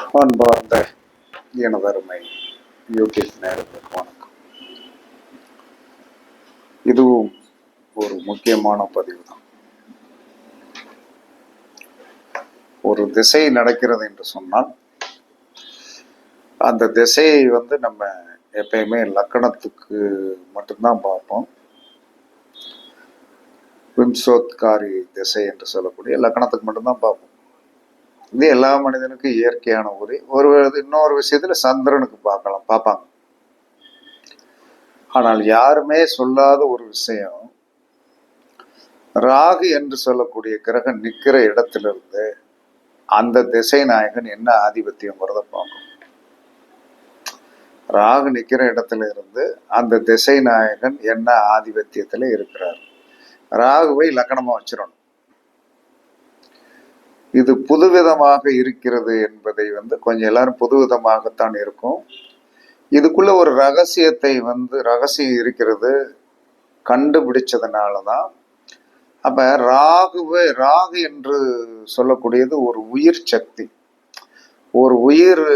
அன்பார்ந்த எனதருமை யூடியூப் நேரத்துக்கு வணக்கம். இதுவும் ஒரு முக்கியமான பதிவு தான் ஒரு திசை நடக்கிறது என்று சொன்னால் அந்த திசையை வந்து நம்ம எப்பயுமே லக்கணத்துக்கு மட்டும்தான் பார்ப்போம். விம்சோத்காரி திசை என்று சொல்லக்கூடிய லக்கணத்துக்கு மட்டும்தான் பார்ப்போம். இது எல்லா மனிதனுக்கும் இயற்கையான ஒரு ஒரு இன்னொரு விஷயத்துல சந்திரனுக்கு பார்க்கலாம் பார்ப்பாங்க. ஆனால் யாருமே சொல்லாத ஒரு விஷயம் ராகு என்று சொல்லக்கூடிய கிரகம் நிற்கிற இடத்திலிருந்து அந்த திசை நாயகன் என்ன ஆதிபத்தியங்கிறத பார்க்கணும். ராகு நிற்கிற இடத்துல இருந்து அந்த திசை நாயகன் என்ன ஆதிபத்தியத்தில் இருக்கிறார்? ராகுவை லக்கணமாக வச்சிடணும் இது புதுவிதமாக இருக்கிறது என்பதை வந்து கொஞ்சம் எல்லாரும் புதுவிதமாகத்தான் இருக்கும். இதுக்குள்ள ஒரு ரகசியத்தை வந்து ரகசியம் இருக்கிறது கண்டுபிடிச்சதுனால தான். அப்போ ராகுவே ராகு என்று சொல்லக்கூடியது ஒரு உயிர் சக்தி. ஒரு உயிர்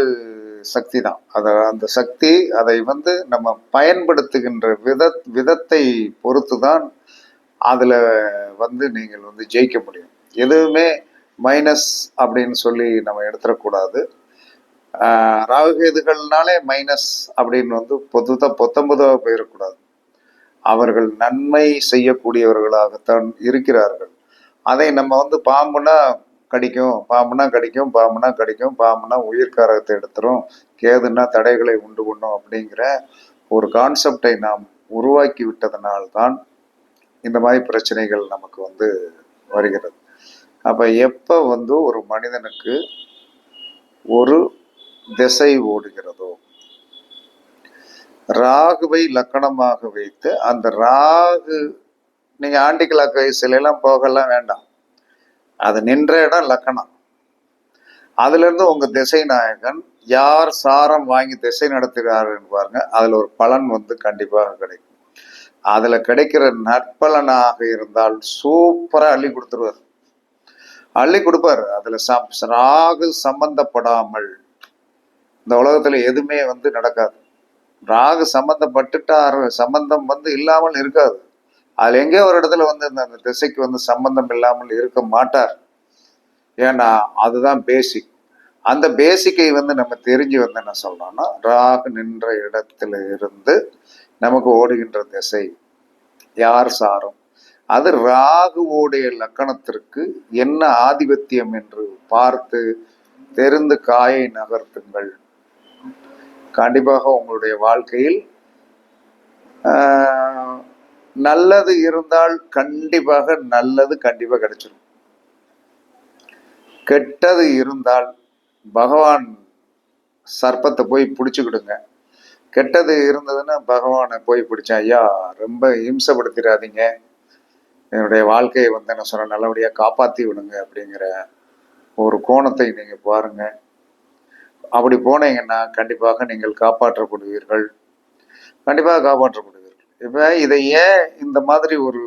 சக்தி தான். அத அந்த சக்தி அதை வந்து நம்ம பயன்படுத்துகின்ற வித விதத்தை பொறுத்து தான் அதில் வந்து நீங்கள் வந்து ஜெயிக்க முடியும். எதுவுமே மைனஸ் அப்படின்னு சொல்லி நம்ம எடுத்துடக்கூடாது. ராகுகேதுகள்னாலே மைனஸ் அப்படின்னு வந்து பொதுதாக பொத்தம்பதுவாக போயிடக்கூடாது. அவர்கள் நன்மை செய்யக்கூடியவர்களாகத்தான் இருக்கிறார்கள். அதை நம்ம வந்து பாம்புனா கடிக்கும் பாம்புனா கடிக்கும் பாம்புனா கடிக்கும் பாம்புனா உயிர்காரகத்தை எடுத்துரும் கேதுன்னா தடைகளை உண்டு பண்ணும் அப்படிங்கிற ஒரு கான்செப்டை நாம் உருவாக்கி விட்டதனால்தான் இந்த மாதிரி பிரச்சனைகள் நமக்கு வந்து வருகிறது. அப்போ எப்போ வந்து ஒரு மனிதனுக்கு ஒரு திசை ஓடுகிறதோ? ராகுவை லக்கணமாக வைத்து அந்த ராகு நீங்கள் ஆண்டிகிளாக் வயசுல போகலாம் வேண்டாம். அது நின்ற இடம் லக்கணம். அதுலேருந்து உங்கள் திசை நாயகன் யார் சாரம் வாங்கி திசை நடத்துகிறாருன்னு பாருங்க அதில் ஒரு பலன் வந்து கண்டிப்பாக கிடைக்கும். அதில் கிடைக்கிற நற்பலனாக இருந்தால் சூப்பராக அள்ளி கொடுத்துருவார். அள்ளி கொடுப்பாரு. அதுல ராகு சம்பந்தப்படாமல். இந்த உலகத்துல எதுவுமே வந்து நடக்காது. ராகு சம்பந்தப்பட்டுட்டார் சம்பந்தம் வந்து இல்லாமல் இருக்காது. அதுல எங்கேயோ ஒரு இடத்துல வந்து இந்த அந்த திசைக்கு வந்து சம்பந்தம் இல்லாமல் இருக்க மாட்டார். ஏன்னா அதுதான் பேசிக் அந்த பேசிக்கை வந்து நம்ம தெரிஞ்சு வந்து என்ன சொல்றோம்னா ராகு நின்ற இடத்துல இருந்து நமக்கு ஓடுகின்ற திசை யார் சாரும்? அது ராகுவோடைய லக்கணத்திற்கு என்ன ஆதிபத்தியம் என்று பார்த்து தெரிந்து காயை நகர்த்துங்கள். கண்டிப்பாக உங்களுடைய வாழ்க்கையில் நல்லது இருந்தால் கண்டிப்பாக நல்லது கண்டிப்பாக கிடைச்சிடும் கெட்டது இருந்தால் பகவான் சர்ப்பத்தை போய் பிடிச்சுக்கிடுங்க. கெட்டது இருந்ததுன்னா பகவானை போய் பிடிச்சேன் ஐயா ரொம்ப இம்சப்படுத்திடாதீங்க என்னுடைய வாழ்க்கையை வந்து என்ன சொல்ற நல்லபடியாக காப்பாற்றி விடுங்க அப்படிங்கிற ஒரு கோணத்தை நீங்கள் பாருங்க. அப்படி போனீங்கன்னா கண்டிப்பாக நீங்கள் காப்பாற்றப்படுவீர்கள். கண்டிப்பாக காப்பாற்றப்படுவீர்கள். இப்போ இதை ஏன் இந்த மாதிரி ஒரு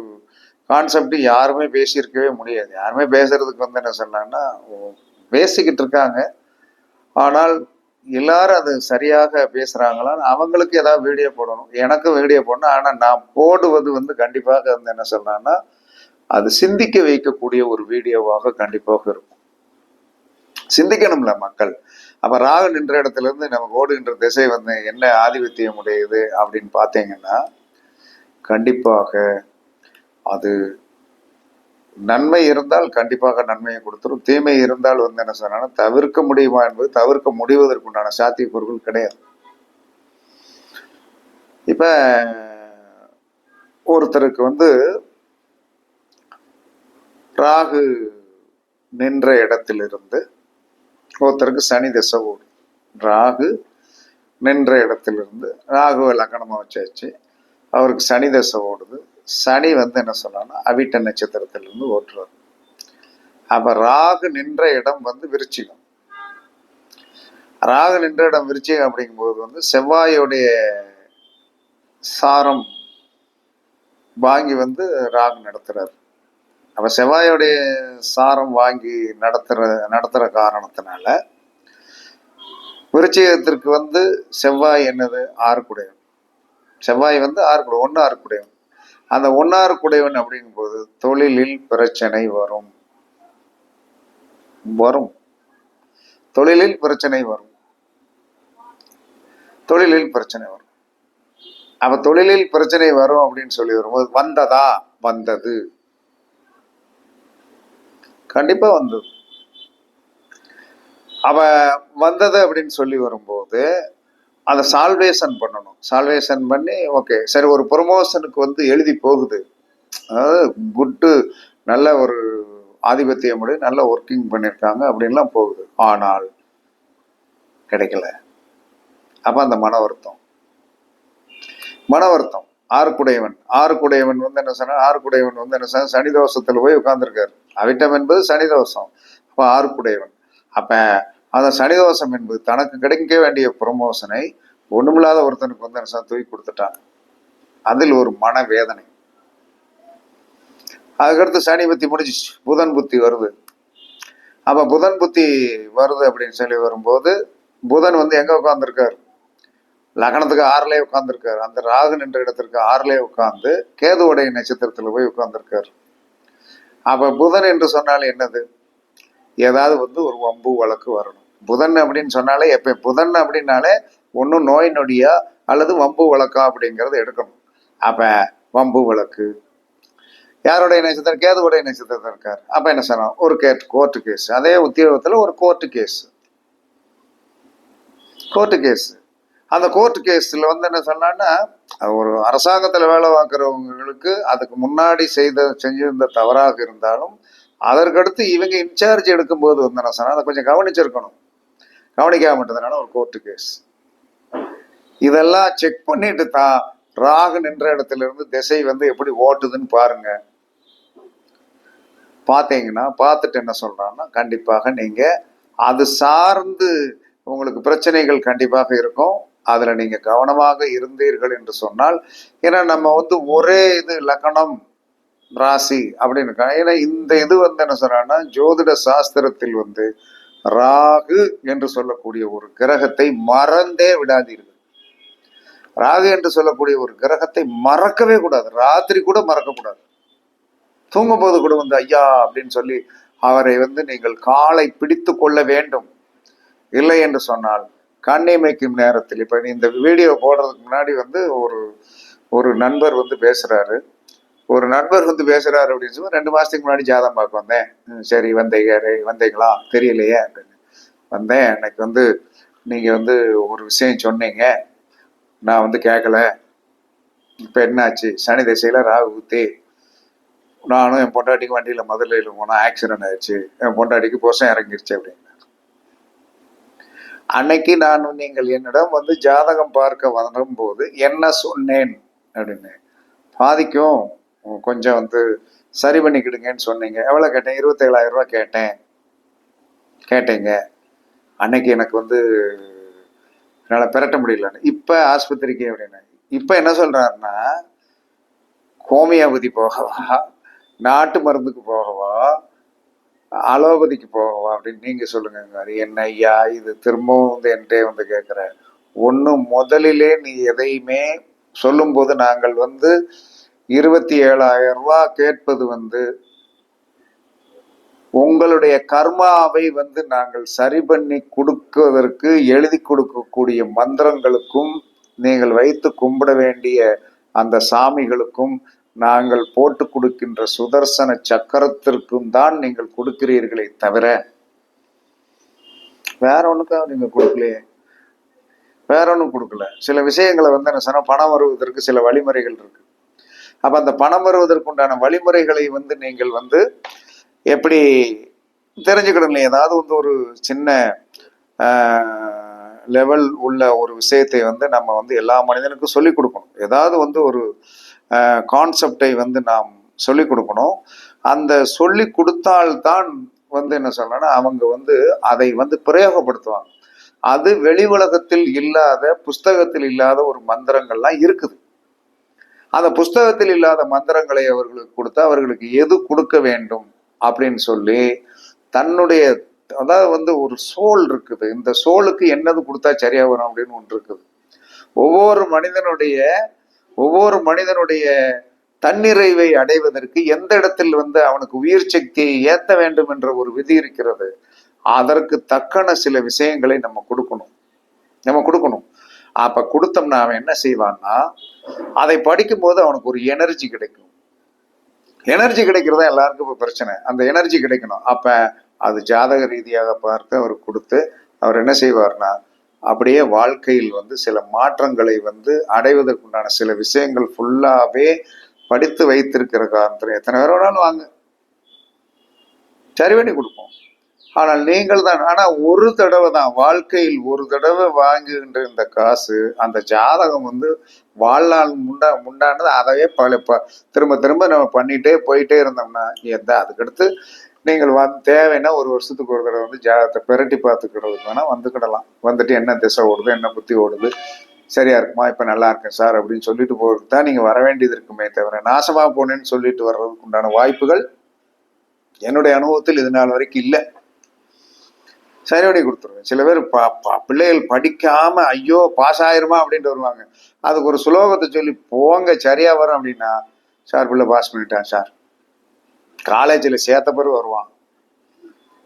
கான்செப்ட் யாருமே பேசியிருக்கவே முடியாது. யாருமே பேசுறதுக்கு வந்து என்ன சொன்னாங்கன்னா பேசிக்கிட்டு இருக்காங்க. ஆனால் எல்லாரும் அது சரியாக பேசுறாங்களான்னு அவங்களுக்கு ஏதாவது வீடியோ போடணும். எனக்கும் வீடியோ போடணும். ஆனா நான் போடுவது வந்து கண்டிப்பாக வந்து என்ன சொன்னான்னா அது சிந்திக்க வைக்கக்கூடிய ஒரு வீடியோவாக கண்டிப்பாக இருக்கும். சிந்திக்கணும்ல மக்கள். அப்ப ராகு நின்ற இடத்துல இருந்து நம்ம ஓடுகின்ற திசை வந்து என்ன ஆதிபத்தியம் உடையது அப்படின்னு பார்த்தீங்கன்னா கண்டிப்பாக அது நன்மை இருந்தால் கண்டிப்பாக நன்மையை கொடுத்துரும். தீமை இருந்தால் வந்து என்ன சொன்னா தவிர்க்க முடியுமா என்பது தவிர்க்க முடிவதற்குண்டான சாத்தியக்கூறுகள் கிடையாது. இப்ப ஒருத்தருக்கு வந்து ராகு நின்ற இடத்திலிருந்து ஒருத்தருக்கு சனி திசை ஓடும் ராகு நின்ற இடத்திலிருந்து ராகுவை லக்கணமாக வச்சாச்சு. அவருக்கு சனி தசை ஓடுது. சனி வந்து என்ன சொன்னான்னா அவிட்ட நட்சத்திரத்திலிருந்து ஓட்டுறாரு. அப்போ ராகு நின்ற இடம் வந்து விருச்சிகம். ராகு நின்ற இடம் விருச்சிகம் அப்படிங்கும்போது வந்து செவ்வாயுடைய சாரம் வாங்கி வந்து ராகு நடத்துறாரு. அப்போ செவ்வாயுடைய சாரம் வாங்கி நடத்துகிற நடத்துகிற காரணத்தினால விருச்சிகத்திற்கு வந்து செவ்வாய் என்னது? ஆறுக்குடையவன். செவ்வாய் வந்து ஆறுக்குடையவன். ஒன்று ஆறுக்குடையவன். அந்த ஒன்னாறுக்குடையவன் அப்படிங்கும்போது தொழிலில் பிரச்சனை வரும். வரும். தொழிலில் பிரச்சனை வரும். தொழிலில் பிரச்சனை வரும். அப்ப தொழிலில் பிரச்சனை வரும் அப்படின்னு சொல்லி வரும்போது வந்ததா? வந்தது. கண்டிப்பா வந்தது. அவ வந்தது அப்படின்னு சொல்லி வரும்போது அதை சால்வேஷன் பண்ணணும். சால்வேஷன் பண்ணி ஓகே சரி ஒரு ப்ரொமோஷனுக்கு வந்து எழுதி போகுது. அதாவது குட்டு நல்ல ஒரு ஆதிபத்தியம் முடி நல்ல ஒர்க்கிங் பண்ணியிருக்காங்க அப்படின்லாம் போகுது. ஆனால் கிடைக்கல. அப்போ அந்த மன வருத்தம். மன வருத்தம். ஆறுக்குடையவன். ஆறுக்குடையவன் வந்து என்ன சொன்னால் ஆறுக்குடையவன் வந்து என்ன சொன்ன சனிதோஷத்தில் போய் உட்காந்துருக்காரு அவிட்டம் என்பது சனி தோஷம். ஆறுக்குடையவன். அப்போ அந்த சனிதோஷம் என்பது தனக்கு கிடைக்க வேண்டிய ப்ரொமோஷனை ஒண்ணுமில்லாத ஒருத்தனுக்கு வந்து என்ன தூக்கி கொடுத்துட்டாங்க அதில் ஒரு மன வேதனை அதுக்கடுத்து சனி புத்தி முடிஞ்சிச்சு. புதன் புத்தி வருது. அப்போ புதன் புத்தி வருது அப்படின்னு சொல்லி வரும்போது புதன் வந்து எங்கே உட்காந்துருக்காரு லக்னத்துக்கு ஆறுலேயே உட்காந்துருக்காரு அந்த ராகு நின்ற இடத்திற்கு ஆறுலேயே உட்காந்து கேதுவுடைய நட்சத்திரத்தில் போய் உட்காந்துருக்காரு அப்போ புதன் என்று சொன்னால் என்னது? ஏதாவது வந்து ஒரு வம்பு வழக்கு வரணும். புதன் அப்படின்னு சொன்னாலே எப்ப புதன் அப்படின்னாலே ஒன்றும் நோய் நொடியா அல்லது வம்பு வழக்கா அப்படிங்கிறது எடுக்கணும். அப்ப வம்பு வழக்கு. யாருடைய நட்சத்திரம் கேதுவுடைய நட்சத்திரத்தில் இருக்கார். அப்போ என்ன சொன்னோம் ஒரு கேட் கோர்ட்டு கேஸ் அதே உத்தியோகத்தில் ஒரு கோர்ட்டு கேஸ் கோர்ட்டு கேஸ் அந்த கோர்ட்டு கேஸில் வந்து என்ன சொன்னான்னா ஒரு அரசாங்கத்தில் வேலை பார்க்குறவங்களுக்கு அதுக்கு முன்னாடி செய்த செஞ்சிருந்த தவறாக இருந்தாலும் அதற்கடுத்து இவங்க இன்சார்ஜ் எடுக்கும்போது வந்து என்ன சொன்னால் அதை கொஞ்சம் கவனிச்சிருக்கணும். கவனிக்காம விட்டதுனால ஒரு கோர்ட்டு கேஸ் இதெல்லாம் செக் பண்ணிட்டு தான் ராகு நின்ற இடத்துல இருந்து திசை வந்து எப்படி ஓட்டுதுன்னு பாருங்க. பார்த்தீங்கன்னா பார்த்துட்டு என்ன சொல்கிறான்னா கண்டிப்பாக நீங்க அது சார்ந்து உங்களுக்கு பிரச்சனைகள் கண்டிப்பாக இருக்கும். அதுல நீங்க கவனமாக இருந்தீர்கள் என்று சொன்னால் ஏன்னா நம்ம வந்து ஒரே இது லக்கணம் ராசி அப்படின்னு இருக்கா? ஏன்னா இந்த இது வந்து என்ன சொல்றாங்கன்னா ஜோதிட சாஸ்திரத்தில் வந்து ராகு என்று சொல்லக்கூடிய ஒரு கிரகத்தை மறந்தே விடாதீர்கள். ராகு என்று சொல்லக்கூடிய ஒரு கிரகத்தை மறக்கவே கூடாது. ராத்திரி கூட மறக்கக்கூடாது. தூங்கும்போது கூட வந்து ஐயா அப்படின்னு சொல்லி அவரை வந்து நீங்கள் காலை பிடித்து கொள்ள வேண்டும். இல்லை என்று சொன்னால் கண்ணிமைக்கும் நேரத்தில் இப்போ இந்த வீடியோ போடுறதுக்கு முன்னாடி வந்து ஒரு ஒரு நண்பர் வந்து பேசுறாரு. ஒரு நண்பர் வந்து பேசுறாரு அப்படின்னு சொல்லி ரெண்டு மாசத்துக்கு முன்னாடி ஜாதகம் பார்க்க வந்தேன். ம், சரி வந்தீங்க வந்தீங்களா? தெரியலையே. அப்படின்னு. வந்தேன் எனக்கு வந்து நீங்க வந்து ஒரு விஷயம் சொன்னீங்க. நான் வந்து கேட்கல இப்ப என்னாச்சு? சனி திசையில ராகு ஊத்தி நானும் என் பொண்டாட்டிக்கு வண்டியில மதுரையில் போனா ஆக்சிடென்ட் ஆயிடுச்சு. என் பொண்டாட்டிக்கு போஷம் இறங்கிருச்சு அப்படின்னு. அன்னைக்கு நான் நீங்கள் என்னிடம் வந்து ஜாதகம் பார்க்க வரும்போது என்ன சொன்னேன்? அப்படின்னு. பாதிக்கும். கொஞ்சம் வந்து சரி பண்ணிக்கிடுங்கன்னு சொன்னீங்க. எவ்வளோ கேட்டேன்? இருபத்தேழாயிரம் ரூபா கேட்டேன். கேட்டீங்க. அன்னைக்கு எனக்கு வந்து என்னால் பெரட்ட முடியலன்னு. இப்போ ஆஸ்பத்திரிக்கு அப்படின்னு. இப்போ என்ன சொல்கிறாருன்னா ஹோமியோபதி போகவா நாட்டு மருந்துக்கு போகவா அலோபதிக்கு போகவா அப்படின்னு நீங்கள் சொல்லுங்க என்ன ஐயா இது? திரும்பவும் வந்து என்கிட்டே வந்து கேட்குற ஒன்று முதலிலே நீ எதையுமே சொல்லும்போது நாங்கள் வந்து இருபத்தி ஏழாயிரம் ரூபா கேட்பது வந்து உங்களுடைய கர்மாவை வந்து நாங்கள் சரி பண்ணி கொடுக்குவதற்கு எழுதி கொடுக்கக்கூடிய மந்திரங்களுக்கும் நீங்கள் வைத்து கும்பிட வேண்டிய அந்த சாமிகளுக்கும் நாங்கள் போட்டு கொடுக்கின்ற சுதர்சன சக்கரத்திற்கும் தான் நீங்கள் கொடுக்கிறீர்களே தவிர வேற ஒண்ணுக்காக நீங்க கொடுக்கலையே? வேற ஒன்றும் கொடுக்கல. சில விஷயங்களை வந்து என்ன சொன்னா பணம் வருவதற்கு சில வழிமுறைகள் இருக்கு. அப்ப அந்த பணம் வருவதற்குண்டான வழிமுறைகளை வந்து நீங்கள் வந்து எப்படி தெரிஞ்சுக்கணும் ஏதாவது வந்து ஒரு சின்ன லெவல் உள்ள ஒரு விஷயத்தை வந்து நம்ம வந்து எல்லா மனிதனுக்கும் சொல்லிக் கொடுக்கணும். ஏதாவது வந்து ஒரு கான்செப்டை வந்து நாம் சொல்லிக் கொடுக்கணும். அந்த சொல்லி கொடுத்தால்தான் வந்து என்ன சொல்லணும்னா அவங்க வந்து அதை வந்து பிரயோகப்படுத்துவாங்க. அது வெளி உலகத்தில் இல்லாத புஸ்தகத்தில் இல்லாத ஒரு மந்திரங்கள்லாம் இருக்குது. அந்த புஸ்தகத்தில் இல்லாத மந்திரங்களை அவர்களுக்கு கொடுத்தா அவர்களுக்கு எது கொடுக்க வேண்டும் அப்படின்னு சொல்லி தன்னுடைய அதாவது வந்து ஒரு சோல் இருக்குது. இந்த சோலுக்கு என்னது கொடுத்தா சரியா வரும் அப்படின்னு ஒன்று இருக்குது. ஒவ்வொரு மனிதனுடைய ஒவ்வொரு மனிதனுடைய தன்னிறைவை அடைவதற்கு எந்த இடத்தில் வந்து அவனுக்கு உயிர் சக்தியை ஏத்த வேண்டும் என்ற ஒரு விதி இருக்கிறது. அதற்கு தக்கன சில விஷயங்களை நம்ம கொடுக்கணும். நம்ம கொடுக்கணும். அப்ப கொடுத்தோம்னா அவன் என்ன செய்வான்னா அதை படிக்கும்போது அவனுக்கு ஒரு எனர்ஜி கிடைக்கும். எனர்ஜி கிடைக்கிறதா எல்லாருக்கும் இப்போ பிரச்சனை. அந்த எனர்ஜி கிடைக்கணும். அப்ப அது ஜாதக ரீதியாக பார்த்து அவர் கொடுத்து அவர் என்ன செய்வார்னா அப்படியே வாழ்க்கையில் வந்து சில மாற்றங்களை வந்து அடைவதற்குண்டான சில விஷயங்கள் ஃபுல்லாவே படித்து வைத்திருக்கிற காரணத்தில் எத்தனை பேர் வேணாலும் வாங்க. சரி பண்ணி கொடுப்போம். ஆனால் நீங்கள் தான் ஆனால் ஒரு தடவை தான் வாழ்க்கையில் ஒரு தடவை வாங்குகின்ற இந்த காசு அந்த ஜாதகம் வந்து வாழ்நாள் முண்டா முண்டானது அதவே பல ப- திரும்ப திரும்ப நம்ம பண்ணிட்டே போயிட்டே இருந்தோம்னா எந்த அதுக்கடுத்து நீங்கள் வந்து தேவைன்னா ஒரு வருஷத்துக்கு ஒரு தடவை வந்து ஜாதகத்தை பெரட்டி பார்த்துக்கிறதுக்கு வேணால் வந்துக்கிடலாம். வந்துட்டு என்ன திசை ஓடுது என்ன புத்தி ஓடுது சரியா இருக்குமா இப்போ நல்லா இருக்கேன் சார் அப்படின்னு சொல்லிட்டு போகிறது தான் நீங்கள் வர வேண்டியது இருக்குமே தவிர நாசமாக போனேன்னு சொல்லிட்டு வர்றதுக்கு உண்டான வாய்ப்புகள் என்னுடைய அனுபவத்தில் இது நாள் வரைக்கும் இல்லை. சரி பண்ணி கொடுத்துருவேன். சில பேர் பிள்ளைகள் படிக்காம ஐயோ பாஸ் ஆயிருமா அப்படின்ட்டு வருவாங்க. அதுக்கு ஒரு சுலோகத்தை சொல்லி போங்க சரியா வரும் அப்படின்னா சார் பிள்ளை பாஸ் பண்ணிட்டான் சார். காலேஜில் சேர்த்த பிறகு வருவான்.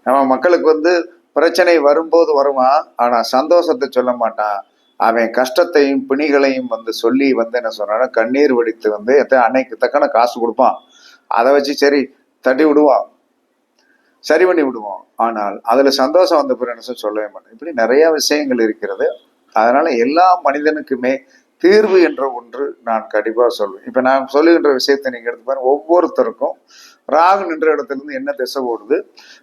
நம்ம மக்களுக்கு வந்து பிரச்சனை வரும்போது வருவான். ஆனால் சந்தோஷத்தை சொல்ல மாட்டான். அவன் கஷ்டத்தையும் பிணிகளையும் வந்து சொல்லி வந்து என்ன சொன்னான்னா கண்ணீர் வடித்து வந்து எத்தனை அன்னைக்கு தக்கன காசு கொடுப்பான். அதை வச்சு சரி தட்டி விடுவான். சரி பண்ணி விடுவோம். ஆனால் அதுல சந்தோஷம் வந்த பிறகு என்ன சொல்லவே மாட்டேன். இப்படி நிறைய விஷயங்கள் இருக்கிறது. அதனால எல்லா மனிதனுக்குமே தீர்வு என்ற ஒன்று நான் கண்டிப்பாக சொல்வேன். இப்போ நான் சொல்லுகின்ற விஷயத்தை நீங்கள் எடுத்து பாருங்க. ஒவ்வொருத்தருக்கும் ராகு நின்ற இடத்துல இருந்து என்ன திசை ஓடுது?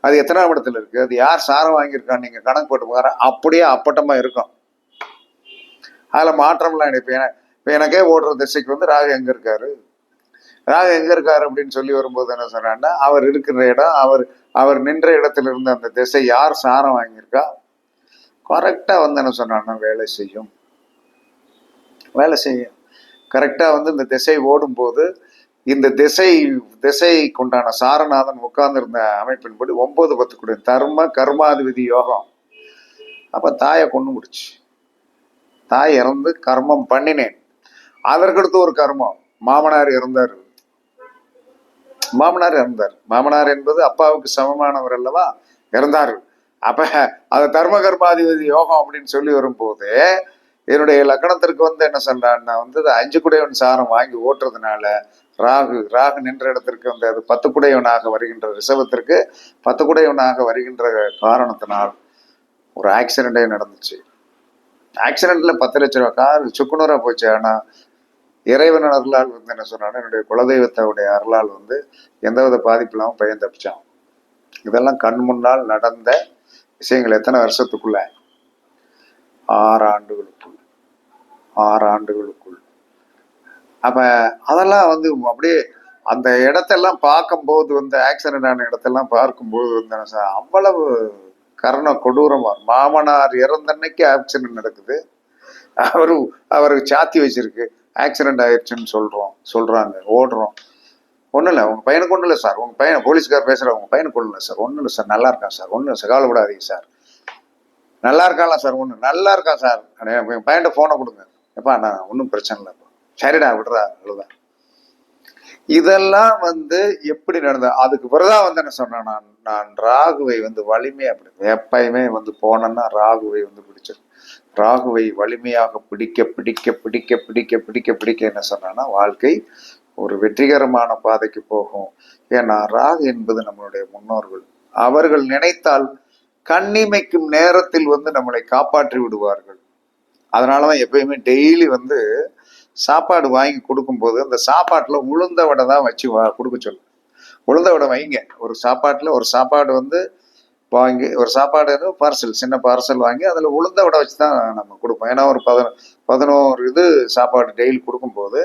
அது எத்தனாம் இடத்துல இருக்கு? அது யார் சாரம் வாங்கியிருக்கான்னு நீங்க கணக்கு போட்டு பாரு அப்படியே அப்பட்டமா இருக்கும். அதில் மாற்றம்லாம் இல்லை. இப்ப இப்போ எனக்கே ஓடுற திசைக்கு வந்து ராகு எங்கே இருக்காரு? ராகு எங்கே இருக்காரு அப்படின்னு சொல்லி வரும்போது என்ன சொன்னான்னா அவர் இருக்கிற இடம் அவர் அவர் நின்ற இடத்துல இருந்த அந்த திசை யார் சாரம் வாங்கியிருக்கா? கரெக்டாக வந்து என்ன சொன்னான்னா வேலை செய்யும். வேலை செய்யும். கரெக்டாக வந்து இந்த திசை ஓடும்போது இந்த திசை திசைக்கு உண்டான சாரநாதன் உட்கார்ந்திருந்த அமைப்பின்படி ஒன்பது பத்து கூட தர்ம கர்மாதிபதி யோகம். அப்போ தாயை கொண்டு முடிச்சு. தாய் இறந்து கர்மம் பண்ணினேன். அதற்கடுத்து ஒரு கர்மம். மாமனார் இறந்தார். மாமனார் இறந்தார். மாமனார் என்பது அப்பாவுக்கு சமமானவர் அல்லவா? இறந்தார் அப்ப அது தர்ம கர்மாதிபதி யோகம் அப்படின்னு சொல்லி வரும்போது என்னுடைய லக்கணத்திற்கு வந்து என்ன சொல்றான்னா வந்து அஞ்சு குடையவன் சாரம் வாங்கி ஓட்டுறதுனால ராகு ராகு நின்ற இடத்திற்கு வந்து அது பத்து குடையவனாக வருகின்ற ரிசவத்திற்கு பத்து குடையவனாக வருகின்ற காரணத்தினால் ஒரு ஆக்சிடென்டே நடந்துச்சு. ஆக்சிடென்ட்ல பத்து லட்ச ரூபா கார் சுக்குநூறா போச்சு. ஆனா இறைவன் அருளால் வந்து என்ன சொன்னான்னா என்னுடைய குலதெய்வத்தோடைய அருளால் வந்து எந்தவித பாதிப்பு இல்லாமல் பையன் தப்பிச்சான். இதெல்லாம் கண் முன்னால் நடந்த விஷயங்கள் எத்தனை வருஷத்துக்குள்ள? ஆறு ஆண்டுகளுக்குள். ஆறு ஆண்டுகளுக்குள். அப்ப அதெல்லாம் வந்து அப்படியே அந்த இடத்தெல்லாம் பார்க்கும்போது வந்து ஆக்சிடென்ட் ஆன இடத்தெல்லாம் பார்க்கும்போது வந்து என்ன அவ்வளவு கர்ண கொடூரமா. மாமனார் இறந்தன்னைக்கு ஆக்சிடென்ட் நடக்குது. அவரு அவருக்கு சாத்தி வச்சிருக்கு. ஆக்சிடென்ட் ஆயிடுச்சுன்னு சொல்கிறோம் சொல்கிறாங்க ஓடுறோம். ஒன்றும் இல்லை உங்கள் பையனுக்கு ஒன்றும் இல்லை சார். உங்கள் பையன் போலீஸ்கார் பேசுகிற உங்கள் பையனுக்கு ஒன்றும் இல்லை சார். ஒன்றும் இல்லை சார் நல்லா இருக்கான் சார். ஒன்றும் இல்லை சார் கவலைப்படாதீங்க சார். நல்லா இருக்காங்களா சார்? ஒன்று நல்லா இருக்கான் சார்? என் பையன்கிட்ட ஃபோனை கொடுங்க. எப்பா நான் ஒன்றும் பிரச்சனை இல்லைப்பா சரிடா விடுறா அவ்வளோதான் இதெல்லாம் வந்து எப்படி நடந்த அதுக்கு பிறகுதான் வந்து என்ன சொன்னேன் நான்? நான் ராகுவை வந்து வலிமை அப்படி எப்பயுமே வந்து போனேன்னா ராகுவை வந்து ராகுவை வலிமையாக பிடிக்க பிடிக்க பிடிக்க பிடிக்க பிடிக்க பிடிக்க என்ன சொன்னா வாழ்க்கை ஒரு வெற்றிகரமான பாதைக்கு போகும். ஏன்னா ராகு என்பது நம்மளுடைய முன்னோர்கள். அவர்கள் நினைத்தால் கண்ணிமைக்கும் நேரத்தில் வந்து நம்மளை காப்பாற்றி விடுவார்கள். அதனாலதான் எப்பயுமே டெய்லி வந்து சாப்பாடு வாங்கி கொடுக்கும்போது அந்த சாப்பாட்டுல உளுந்த வடை தான் வச்சு வா- கொடுக்க சொல்லு உளுந்த வடை வைங்க. ஒரு சாப்பாட்டுல ஒரு சாப்பாடு வந்து வாங்கி ஒரு சாப்பாடு பார்சல் சின்ன பார்சல் வாங்கி அதுல உளுந்த வடை வச்சு தான் நம்ம கொடுப்போம். ஏன்னா ஒரு பதினோ பதினோரு இது சாப்பாடு டெய்லி கொடுக்கும்போது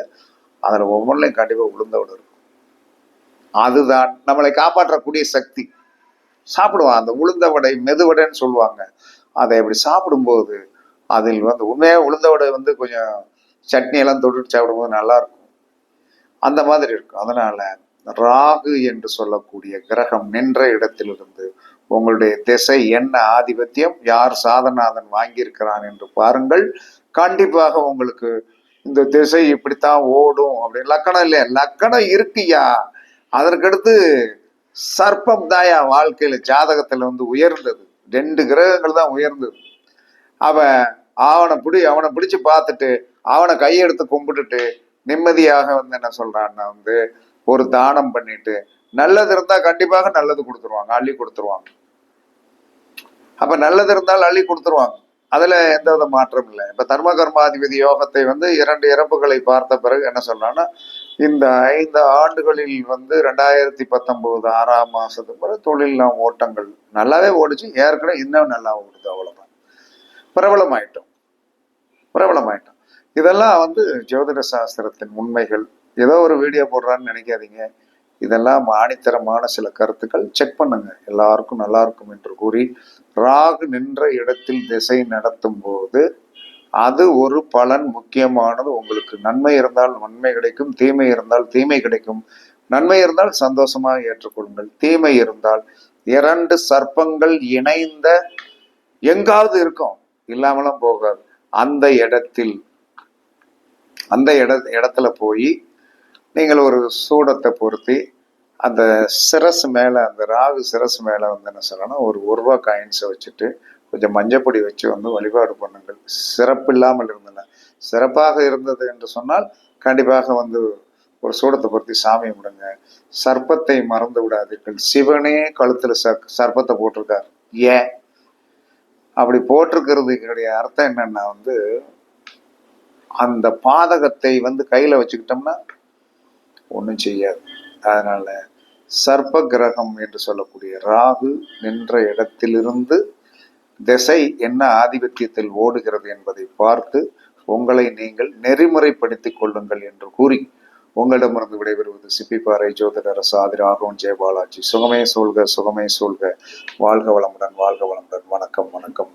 அதுல ஒவ்வொன்றிலையும் கண்டிப்பா உளுந்த வடை இருக்கும். அதுதான் நம்மளை காப்பாற்றக்கூடிய சக்தி. சாப்பிடுவான். அந்த உளுந்த வடை மெதுவடைன்னு சொல்லுவாங்க. அதை அப்படி சாப்பிடும்போது அதில் வந்து உண்மையாக உளுந்த வடை வந்து கொஞ்சம் சட்னி எல்லாம் தொட்டுட்டு சாப்பிடும்போது நல்லா இருக்கும் அந்த மாதிரி இருக்கும். அதனால ராகு என்று சொல்லக்கூடிய கிரகம் நின்ற இடத்திலிருந்து உங்களுடைய திசை என்ன ஆதிபத்தியம்? யார் சாதநாதன் வாங்கியிருக்கிறான் என்று பாருங்கள். கண்டிப்பாக உங்களுக்கு இந்த திசை இப்படித்தான் ஓடும் அப்படின்னு லக்கணம் இல்லையா? லக்கணம் இருக்குயா? அதற்கடுத்து சர்ப்பம் தாயா வாழ்க்கையில ஜாதகத்துல வந்து உயர்ந்தது. ரெண்டு கிரகங்கள் தான் உயர்ந்தது. அவன் அவனை பிடி அவனை பிடிச்சு பார்த்துட்டு அவனை கையெடுத்து கும்பிட்டுட்டு நிம்மதியாக வந்து என்ன சொல்றான்னா வந்து ஒரு தானம் பண்ணிட்டு நல்லது இருந்தா கண்டிப்பாக நல்லது கொடுத்துருவாங்க அள்ளி கொடுத்துருவாங்க. அப்போ நல்லது இருந்தால் அள்ளி கொடுத்துருவாங்க. அதில் எந்த வித மாற்றம் இல்லை. இப்போ தர்ம கர்மாதிபதி யோகத்தை வந்து இரண்டு இறப்புகளை பார்த்த பிறகு என்ன சொல்றான்னா இந்த ஐந்து ஆண்டுகளில் வந்து ரெண்டாயிரத்தி பத்தொம்போது ஆறாம் மாதத்துக்கு பிறகு தொழில் ஓட்டங்கள் நல்லாவே ஓடிச்சு. ஏற்கனவே இன்னும் நல்லா ஓடுது அவ்வளோதான் பிரபலமாயிட்டோம். பிரபலமாயிட்டோம். இதெல்லாம் வந்து ஜோதிட சாஸ்திரத்தின் உண்மைகள். ஏதோ ஒரு வீடியோ போடுறான்னு நினைக்காதீங்க. இதெல்லாம் ஆணித்தரமான சில கருத்துக்கள். செக் பண்ணுங்க. எல்லாருக்கும் நல்லா இருக்கும் என்று கூறி ராகு நின்ற இடத்தில் திசை நடத்தும் போது அது ஒரு பலன் முக்கியமானது. உங்களுக்கு நன்மை இருந்தால் நன்மை கிடைக்கும் தீமை இருந்தால் தீமை கிடைக்கும். நன்மை இருந்தால் சந்தோஷமாக ஏற்றுக்கொள்ளுங்கள். தீமை இருந்தால் இரண்டு சர்ப்பங்கள் இணைந்த எங்காவது இருக்கும். இல்லாமலாம் போகாது. அந்த இடத்தில் அந்த இட இடத்துல போய் நீங்கள் ஒரு சூடத்தை பொருத்தி அந்த சிரசு மேலே அந்த ராகு சிரசு மேலே வந்து என்ன சொல்லணும் ஒரு ஒரு ரூபா காயின்ஸை வச்சுட்டு கொஞ்சம் மஞ்சப்பொடி வச்சு வந்து வழிபாடு பண்ணுங்கள். சிறப்பு இல்லாமல் இருந்தன. சிறப்பாக இருந்தது என்று சொன்னால் கண்டிப்பாக வந்து ஒரு சூடத்தை பொருத்தி சாமி விடுங்க சர்ப்பத்தை மறந்து விடாதீர்கள். சிவனே கழுத்தில் சர் சர்ப்பத்தை போட்டிருக்கார். ஏன் அப்படி போட்டிருக்கிறதுடைய அர்த்தம் என்னன்னா வந்து அந்த பாதகத்தை வந்து கையில் வச்சுக்கிட்டோம்னா ஒன்றும் செய்யாது. அதனால சர்ப்ப கிரகம் என்று சொல்லக்கூடிய ராகு நின்ற இடத்திலிருந்து திசை என்ன ஆதிபத்தியத்தில் ஓடுகிறது என்பதை பார்த்து உங்களை நீங்கள் நெறிமுறைப்படுத்திக் கொள்ளுங்கள் என்று கூறி உங்களிடமிருந்து விடைபெறுவது சிப்பிப்பாறை ஜோதிடர் சாதி ராகவன் ஜெயபாலாஜி சுகமே சூழ்க சுகமே சூழ்க. வாழ்க வளமுடன் வாழ்க வளமுடன். வணக்கம் வணக்கம்.